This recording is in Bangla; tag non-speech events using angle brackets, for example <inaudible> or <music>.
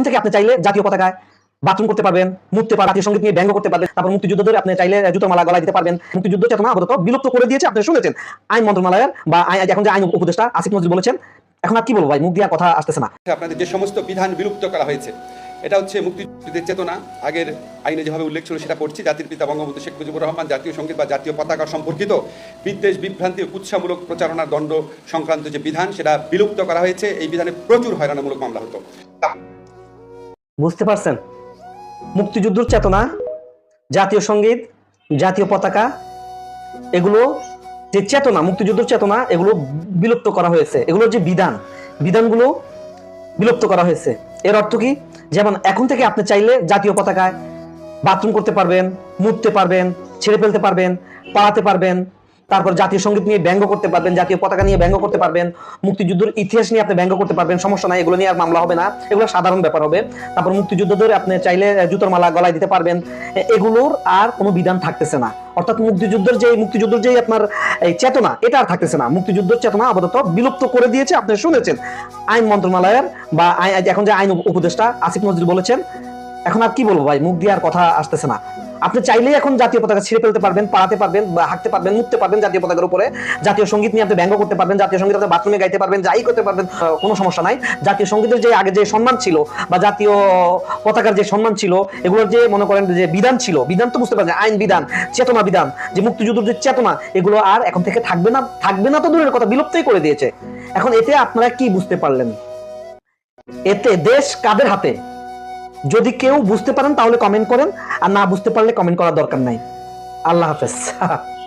এখন থেকে আপনি চাইলে জাতীয় পতাকায় বাথরুম করতে পারবেন মুক্তি পার জাতীয় সংগীত নিয়ে ব্যঙ্গ করতে পারবেন, তারপর মুক্তিযুদ্ধ ধরে আপনি চাইলে জুতো মালা গলায় দিতে পারবেন। মুক্তিযুদ্ধ চেতনা আপাতত বিলুপ্ত করে দিয়েছে, আপনি শুনেছেন। আইন মন্ত্রণালয়ের বা এখন যে আইন উপদেষ্টা আসিফ নজরুল বলেছেন, এখন আর কি বলব ভাই, মুখ দিয়া কথা আসতেছে না। আপনাদের যে সমস্ত বিধান বিলুপ্ত করা হয়েছে, এটা হচ্ছে মুক্তিযুদ্ধের চেতনা। আগের আইনে যেভাবে উল্লেখ ছিল সেটা পড়ছি, জাতির পিতা বঙ্গবন্ধু শেখ মুজিবুর রহমান, জাতীয় সংগীত বা জাতীয় পতাকা সম্পর্কিত বিদ্বেষ, বিভ্রান্তি ও উৎসাহমূলক প্রচারণার দণ্ড সংক্রান্ত যে বিধান, সেটা বিলুপ্ত করা হয়েছে। এই বিধানে প্রচুর হয়রানিমূলক মামলা হতো। বুঝতে পারছেন? মুক্তিযুদ্ধের চেতনা, জাতীয় সংগীত, জাতীয় পতাকা, এগুলো যে চেতনা, মুক্তিযুদ্ধের চেতনা, এগুলো বিলুপ্ত করা হয়েছে। এগুলোর যে বিধান, বিধানগুলো বিলুপ্ত করা হয়েছে। এর অর্থ কি? যেমন এখন থেকে আপনি চাইলে জাতীয় পতাকায় বাথরুম করতে পারবেন, মুততে পারবেন, ছেড়ে ফেলতে পারবেন, পালাতে পারবেন তারপর জাতীয় সংগীত নিয়ে ব্যঙ্গ করতে পারবেন, জাতীয় পতাকা নিয়ে ব্যঙ্গ করতে পারবেন, মুক্তিযুদ্ধের ইতিহাস নিয়ে আপনি ব্যঙ্গ করতে পারবেন, সমস্যা নাই, এগুলো নিয়ে আর মামলা হবে না, এগুলো সাধারণ ব্যাপার হবে। তারপর মুক্তিযুদ্ধ ধরে আপনি চাইলে জুতোর মালা গলায় দিতে পারবেন। এগুলোর আর কোনো বিধান থাকতেছে না। অর্থাৎ মুক্তিযুদ্ধের যে মুক্তিযুদ্ধের যে আপনার, এই চেতনা, এটা আর থাকতেছে না। মুক্তিযুদ্ধের চেতনা আপাতত বিলুপ্ত করে দিয়েছে, আপনি শুনেছেন। আইন মন্ত্রণালয়ের বা এখন যে আইন উপদেষ্টা আসিফ নজরুল বলেছেন, এখন আর কি বলব ভাই, মুখ দিয়ে আর কথা আসতেছে না। আপনি চাইলেই এখন জাতীয় পতাকা ছিঁড়ে ফেলতে পারবেন, পাড়াতে পারবেন, বা হাঁটতে পারবেন মুততে পারবেন জাতীয় পতাকার উপরে। জাতীয় সংগীত নিয়ে আপনি ব্যঙ্গ করতে পারবেন, জাতীয় সংগীত আপনি বাথরুমে গাইতে পারবেন, যাই করতে পারবেন কোনো সমস্যা নাই। জাতীয় সঙ্গীতের যে আগে যে সম্মান ছিল, বা জাতীয় পতাকার যে সম্মান ছিল, এগুলোর যে মনে করেন যে বিধান ছিল, বিধান তো বুঝতে পারছেন, আইন বিধান, চেতনা বিধান, যে মুক্তিযুদ্ধের যে চেতনা, এগুলো আর এখন থেকে থাকবে না থাকবে না তো দূরের কথা, বিলুপ্তই করে দিয়েছে। এখন এতে আপনারা কি বুঝতে পারলেন? এতে দেশ কাদের হাতে? যদি কেউ বুঝতে পারেন, তাহলে কমেন্ট করেন। আর না বুঝতে পারলে কমেন্ট করার দরকার নাই। আল্লাহ হাফেজ। <laughs>